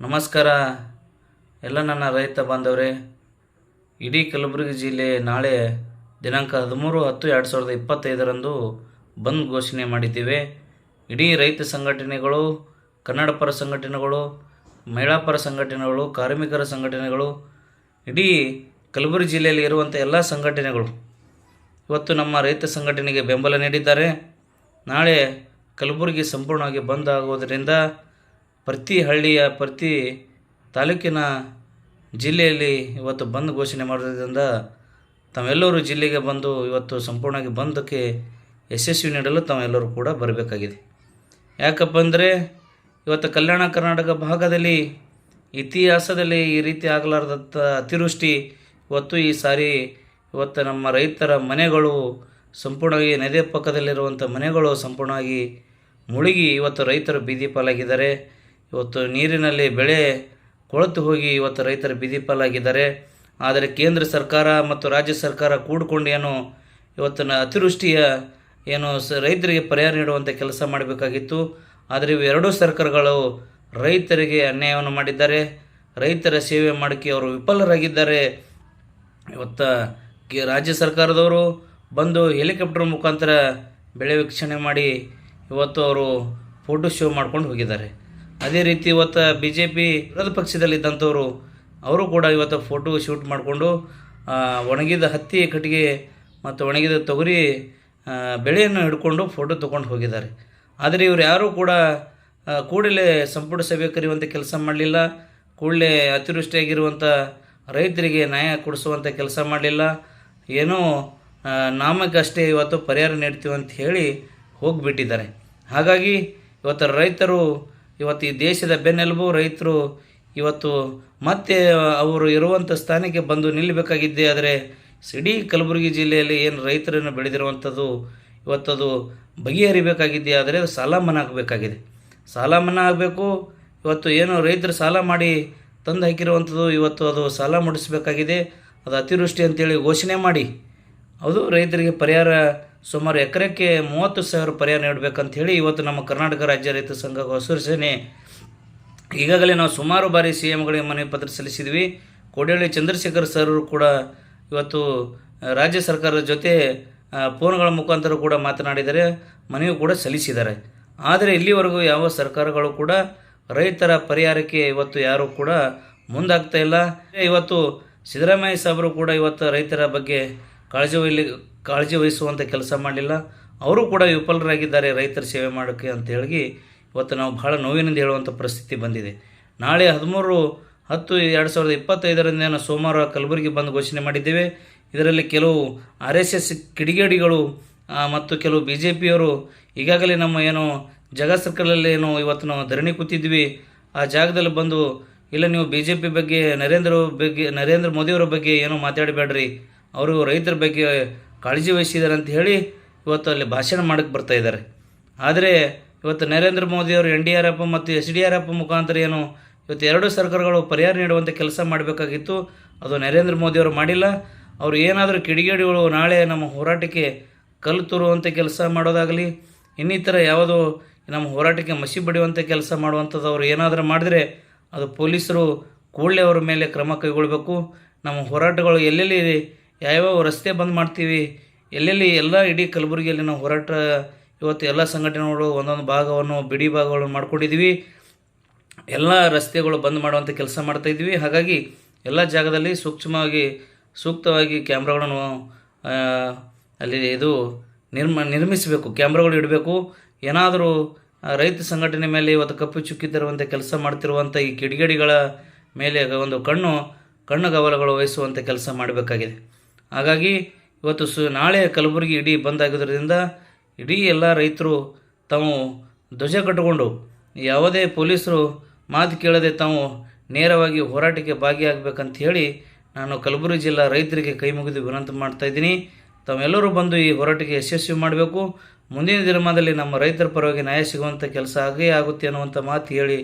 ನಮಸ್ಕಾರ. ಎಲ್ಲ ನನ್ನ ರೈತ ಬಾಂಧವ್ರೆ, ಇಡೀ ಕಲಬುರಗಿ ಜಿಲ್ಲೆ ನಾಳೆ ದಿನಾಂಕ ಹದಿಮೂರು ಹತ್ತು ಎರಡು ಸಾವಿರದ ಇಪ್ಪತ್ತೈದರಂದು ಬಂದ್ ಘೋಷಣೆ ಮಾಡಿದ್ದೇವೆ. ಇಡೀ ರೈತ ಸಂಘಟನೆಗಳು, ಕನ್ನಡ ಪರ ಸಂಘಟನೆಗಳು, ಮಹಿಳಾ ಪರ ಸಂಘಟನೆಗಳು, ಕಾರ್ಮಿಕರ ಸಂಘಟನೆಗಳು, ಇಡೀ ಕಲಬುರಗಿ ಜಿಲ್ಲೆಯಲ್ಲಿ ಇರುವಂಥ ಎಲ್ಲ ಸಂಘಟನೆಗಳು ಇವತ್ತು ನಮ್ಮ ರೈತ ಸಂಘಟನೆಗೆ ಬೆಂಬಲ ನೀಡಿದ್ದಾರೆ. ನಾಳೆ ಕಲಬುರಗಿ ಸಂಪೂರ್ಣವಾಗಿ ಬಂದ್ ಆಗುವುದರಿಂದ ಪ್ರತಿ ಹಳ್ಳಿಯ ಪ್ರತಿ ತಾಲೂಕಿನ ಜಿಲ್ಲೆಯಲ್ಲಿ ಇವತ್ತು ಬಂದ್ ಘೋಷಣೆ ಮಾಡೋದ್ರಿಂದ ತಾವೆಲ್ಲರೂ ಜಿಲ್ಲೆಗೆ ಬಂದು ಇವತ್ತು ಸಂಪೂರ್ಣವಾಗಿ ಬಂದಕ್ಕೆ ಯಶಸ್ವಿ ನೀಡಲು ತಾವೆಲ್ಲರೂ ಕೂಡ ಬರಬೇಕಾಗಿದೆ. ಯಾಕಪ್ಪ ಅಂದರೆ ಇವತ್ತು ಕಲ್ಯಾಣ ಕರ್ನಾಟಕ ಭಾಗದಲ್ಲಿ ಇತಿಹಾಸದಲ್ಲಿ ಈ ರೀತಿ ಆಗಲಾರದಂಥ ಅತಿವೃಷ್ಟಿ ಇವತ್ತು ಈ ಸಾರಿ ಇವತ್ತು ನಮ್ಮ ರೈತರ ಮನೆಗಳು ಸಂಪೂರ್ಣವಾಗಿ ನದಿಯ ಪಕ್ಕದಲ್ಲಿರುವಂಥ ಮನೆಗಳು ಸಂಪೂರ್ಣವಾಗಿ ಮುಳುಗಿ ಇವತ್ತು ರೈತರು ಬೀದಿ ಪಾಲಾಗಿದ್ದಾರೆ. ಇವತ್ತು ನೀರಿನಲ್ಲಿ ಬೆಳೆ ಕೊಳೆತು ಹೋಗಿ ಇವತ್ತು ರೈತರು ಬೀದಿ ಪಾಲಾಗಿದ್ದಾರೆ ಆದರೆ ಕೇಂದ್ರ ಸರ್ಕಾರ ಮತ್ತು ರಾಜ್ಯ ಸರ್ಕಾರ ಕೂಡಿಕೊಂಡು ಏನು ಇವತ್ತಿನ ಅತಿವೃಷ್ಟಿಯ ಏನು ಸ ರೈತರಿಗೆ ಪರಿಹಾರ ನೀಡುವಂಥ ಕೆಲಸ ಮಾಡಬೇಕಾಗಿತ್ತು. ಆದರೆ ಇವೆರಡೂ ಸರ್ಕಾರಗಳು ರೈತರಿಗೆ ಅನ್ಯಾಯವನ್ನು ಮಾಡಿದ್ದಾರೆ. ರೈತರ ಸೇವೆ ಮಾಡೋಕ್ಕೆ ಅವರು ವಿಫಲರಾಗಿದ್ದಾರೆ. ಇವತ್ತು ರಾಜ್ಯ ಸರ್ಕಾರದವರು ಬಂದು ಹೆಲಿಕಾಪ್ಟರ್ ಮುಖಾಂತರ ಬೆಳೆ ವೀಕ್ಷಣೆ ಮಾಡಿ ಇವತ್ತು ಅವರು ಫೋಟೋ ಶೋ ಮಾಡ್ಕೊಂಡು ಹೋಗಿದ್ದಾರೆ. ಅದೇ ರೀತಿ ಇವತ್ತು ಬಿ ಜೆ ಪಿ ವಿರೋಧ ಪಕ್ಷದಲ್ಲಿದ್ದಂಥವರು, ಅವರು ಕೂಡ ಇವತ್ತು ಫೋಟೋ ಶೂಟ್ ಮಾಡಿಕೊಂಡು ಒಣಗಿದ ಹತ್ತಿ ಕಟ್ಟಿಗೆ ಮತ್ತು ಒಣಗಿದ ತೊಗರಿ ಬೆಳೆಯನ್ನು ಹಿಡ್ಕೊಂಡು ಫೋಟೋ ತೊಗೊಂಡು ಹೋಗಿದ್ದಾರೆ. ಆದರೆ ಇವರು ಯಾರೂ ಕೂಡ ಕೂಡಲೇ ಸಂಪುಟ ಸಭೆ ಕರೆಯುವಂಥ ಕೆಲಸ ಮಾಡಲಿಲ್ಲ. ಕೂಡಲೇ ಅತಿವೃಷ್ಟಿಯಾಗಿರುವಂಥ ರೈತರಿಗೆ ನ್ಯಾಯ ಕೊಡಿಸುವಂಥ ಕೆಲಸ ಮಾಡಲಿಲ್ಲ. ಏನೋ ನಾಮಕ್ಕಷ್ಟೇ ಇವತ್ತು ಪರಿಹಾರ ನೀಡ್ತೀವಿ ಅಂತ ಹೇಳಿ ಹೋಗಿಬಿಟ್ಟಿದ್ದಾರೆ. ಹಾಗಾಗಿ ಇವತ್ತು ರೈತರು ಇವತ್ತು ಈ ದೇಶದ ಬೆನ್ನೆಲುಬು ರೈತರು ಇವತ್ತು ಮತ್ತೆ ಅವರು ಇರುವಂಥ ಸ್ಥಾನಕ್ಕೆ ಬಂದು ನಿಲ್ಲಬೇಕಾಗಿದ್ದೆ ಆದರೆ ಇಡೀ ಕಲಬುರಗಿ ಜಿಲ್ಲೆಯಲ್ಲಿ ಏನು ರೈತರನ್ನು ಬೆಳೆದಿರುವಂಥದ್ದು ಇವತ್ತದು ಬಗೆಹರಿಬೇಕಾಗಿದ್ದೆ ಆದರೆ ಸಾಲ ಮನ್ನಾ ಆಗಬೇಕಾಗಿದೆ. ಸಾಲ ಮನ್ನಾ ಆಗಬೇಕು, ಇವತ್ತು ಏನು ರೈತರು ಸಾಲ ಮಾಡಿ ತಂದು ಹಾಕಿರುವಂಥದ್ದು ಇವತ್ತು ಅದು ಸಾಲ ಮುಡಿಸಬೇಕಾಗಿದೆ. ಅದು ಅತಿವೃಷ್ಟಿ ಅಂತೇಳಿ ಘೋಷಣೆ ಮಾಡಿ. ಅದು ರೈತರಿಗೆ ಪರಿಹಾರ ಸುಮಾರು ಎಕರೆಕ್ಕೆ ಮೂವತ್ತು ಸಾವಿರ ಪರಿಹಾರ ನೀಡಬೇಕಂತ ಹೇಳಿ ಇವತ್ತು ನಮ್ಮ ಕರ್ನಾಟಕ ರಾಜ್ಯ ರೈತ ಸಂಘ ಹೊಸೂರು ಸೇನೆ ಈಗಾಗಲೇ ನಾವು ಸುಮಾರು ಬಾರಿ ಸಿ ಎಮ್ಗಳಿಗೆ ಮನವಿ ಪತ್ರ ಸಲ್ಲಿಸಿದ್ವಿ. ಕೋಡಿಹಳ್ಳಿ ಚಂದ್ರಶೇಖರ್ ಸರ್ ಕೂಡ ಇವತ್ತು ರಾಜ್ಯ ಸರ್ಕಾರದ ಜೊತೆ ಫೋನ್ಗಳ ಮುಖಾಂತರ ಕೂಡ ಮಾತನಾಡಿದರೆ ಮನವಿ ಕೂಡ ಸಲ್ಲಿಸಿದ್ದಾರೆ. ಆದರೆ ಇಲ್ಲಿವರೆಗೂ ಯಾವ ಸರ್ಕಾರಗಳು ಕೂಡ ರೈತರ ಪರಿಹಾರಕ್ಕೆ ಇವತ್ತು ಯಾರೂ ಕೂಡ ಮುಂದಾಗ್ತಾ ಇಲ್ಲ. ಇವತ್ತು ಸಿದ್ದರಾಮಯ್ಯ ಸಾಹೇಬರು ಕೂಡ ಇವತ್ತು ರೈತರ ಬಗ್ಗೆ ಕಾಳಜಿ ಕಾಳಜಿ ವಹಿಸುವಂಥ ಕೆಲಸ ಮಾಡಲಿಲ್ಲ. ಅವರು ಕೂಡ ವಿಫಲರಾಗಿದ್ದಾರೆ ರೈತರ ಸೇವೆ ಮಾಡೋಕ್ಕೆ ಅಂತ ಹೇಳಿ ಇವತ್ತು ನಾವು ಬಹಳ ನೋವಿನಿಂದ ಹೇಳುವಂಥ ಪರಿಸ್ಥಿತಿ ಬಂದಿದೆ. ನಾಳೆ ಹದಿಮೂರು ಹತ್ತು ಎರಡು ಸಾವಿರದ ಇಪ್ಪತ್ತೈದರಿಂದ ನಾವು ಸೋಮವಾರ ಕಲಬುರಗಿ ಬಂದು ಘೋಷಣೆ ಮಾಡಿದ್ದೇವೆ. ಇದರಲ್ಲಿ ಕೆಲವು ಆರ್ ಎಸ್ ಎಸ್ ಕಿಡಿಗೇಡಿಗಳು ಮತ್ತು ಕೆಲವು ಬಿ ಜೆ ಪಿಯವರು ಈಗಾಗಲೇ ನಮ್ಮ ಏನು ಜಗ ಸರ್ಕಲಲ್ಲಿ ಏನು ಇವತ್ತು ನಾವು ಧರಣಿ ಕೂತಿದ್ವಿ. ಆ ಜಾಗದಲ್ಲಿ ಬಂದು, ಇಲ್ಲ ನೀವು ಬಿ ಜೆ ಪಿ ಬಗ್ಗೆ, ನರೇಂದ್ರ ಬಗ್ಗೆ, ನರೇಂದ್ರ ಮೋದಿಯವರ ಬಗ್ಗೆ ಏನೋ ಮಾತಾಡಬೇಡ್ರಿ. ಅವರು ರೈತರ ಬಗ್ಗೆ ಕಾಳಜಿ ವಹಿಸಿದ್ದಾರೆ ಅಂತ ಹೇಳಿ ಇವತ್ತು ಅಲ್ಲಿ ಭಾಷಣ ಮಾಡಕ್ಕೆ ಬರ್ತಾ ಇದ್ದಾರೆ. ಆದರೆ ಇವತ್ತು ನರೇಂದ್ರ ಮೋದಿಯವರು ಎನ್ ಡಿ ಆರ್ ಎಫ್ ಮತ್ತು ಎಸ್ ಡಿ ಆರ್ ಎಫ್ ಮುಖಾಂತರ ಏನು ಇವತ್ತು ಎರಡೂ ಸರ್ಕಾರಗಳು ಪರಿಹಾರ ನೀಡುವಂಥ ಕೆಲಸ ಮಾಡಬೇಕಾಗಿತ್ತು. ಅದು ನರೇಂದ್ರ ಮೋದಿಯವರು ಮಾಡಿಲ್ಲ. ಅವರು ಏನಾದರೂ ಕಿಡಿಗೇಡಿಗಳು ನಾಳೆ ನಮ್ಮ ಹೋರಾಟಕ್ಕೆ ಕಲ್ಲು ತರುವಂಥ ಕೆಲಸ ಮಾಡೋದಾಗಲಿ, ಇನ್ನಿತರ ಯಾವುದೋ ನಮ್ಮ ಹೋರಾಟಕ್ಕೆ ಮಸಿ ಬಡಿಯುವಂಥ ಕೆಲಸ ಮಾಡುವಂಥದ್ದು ಅವರು ಏನಾದರೂ ಮಾಡಿದ್ರೆ ಅದು ಪೊಲೀಸರು ಕೂಡಲೇ ಅವರ ಮೇಲೆ ಕ್ರಮ ಕೈಗೊಳ್ಳಬೇಕು ನಮ್ಮ ಹೋರಾಟಗಳು ಎಲ್ಲೆಲ್ಲಿ ಯಾವ್ಯಾವ ರಸ್ತೆ ಬಂದ್ ಮಾಡ್ತೀವಿ, ಎಲ್ಲೆಲ್ಲಿ ಎಲ್ಲ ಇಡೀ ಕಲಬುರಗಿಯಲ್ಲಿ ನಾವು ಹೋರಾಟ, ಇವತ್ತು ಎಲ್ಲ ಸಂಘಟನೆಗಳು ಒಂದೊಂದು ಭಾಗವನ್ನು, ಬಿಡಿ ಭಾಗಗಳನ್ನು ಮಾಡ್ಕೊಂಡಿದ್ದೀವಿ ಎಲ್ಲ ರಸ್ತೆಗಳು ಬಂದ್ ಮಾಡುವಂಥ ಕೆಲಸ ಮಾಡ್ತಾ ಇದ್ವಿ ಹಾಗಾಗಿ ಎಲ್ಲ ಜಾಗದಲ್ಲಿ ಸೂಕ್ಷ್ಮವಾಗಿ, ಸೂಕ್ತವಾಗಿ ಕ್ಯಾಮ್ರಾಗಳನ್ನು ಅಲ್ಲಿ ಇದು ನಿರ್ಮ, ನಿರ್ಮಿಸಬೇಕು, ಕ್ಯಾಮ್ರಾಗಳು ಇಡಬೇಕು. ಏನಾದರೂ ರೈತ ಸಂಘಟನೆ ಮೇಲೆ ಇವತ್ತು ಕಪ್ಪು ಚುಕ್ಕಿ ತರುವಂಥ ಕೆಲಸ ಮಾಡ್ತಿರುವಂಥ ಈ ಕಿಡಿಗೇಡಿಗಳ ಮೇಲೆ ಒಂದು ಕಣ್ಣು ಕಣ್ಣು ಗವಲಗಳು ವಹಿಸುವಂಥ ಕೆಲಸ ಮಾಡಬೇಕಾಗಿದೆ. ಹಾಗಾಗಿ ಇವತ್ತು ಸು, ನಾಳೆ ಕಲಬುರಗಿ ಇಡೀ ಬಂದಾಗಿದ್ದರಿಂದ ಇಡೀ ಎಲ್ಲ ರೈತರು ತಾವು ಧ್ವಜ ಕಟ್ಟಿಕೊಂಡು ಯಾವುದೇ ಪೊಲೀಸರು ಮಾತು ಕೇಳದೆ ತಾವು ನೇರವಾಗಿ ಹೋರಾಟಕ್ಕೆ ಭಾಗಿಯಾಗಬೇಕಂತ ಹೇಳಿ ನಾನು ಕಲಬುರಗಿ ಜಿಲ್ಲಾ ರೈತರಿಗೆ ಕೈ ಮುಗಿದು ವಿನಂತಿ ಮಾಡ್ತಾ ಇದ್ದೀನಿ. ತಾವೆಲ್ಲರೂ ಬಂದು ಈ ಹೋರಾಟಕ್ಕೆ ಯಶಸ್ವಿ ಮಾಡಬೇಕು. ಮುಂದಿನ ದಿನಮಾನದಲ್ಲಿ ನಮ್ಮ ರೈತರ ಪರವಾಗಿ ನ್ಯಾಯ ಸಿಗುವಂಥ ಕೆಲಸ ಆಗೇ ಆಗುತ್ತೆ ಅನ್ನುವಂಥ ಮಾತು ಹೇಳಿ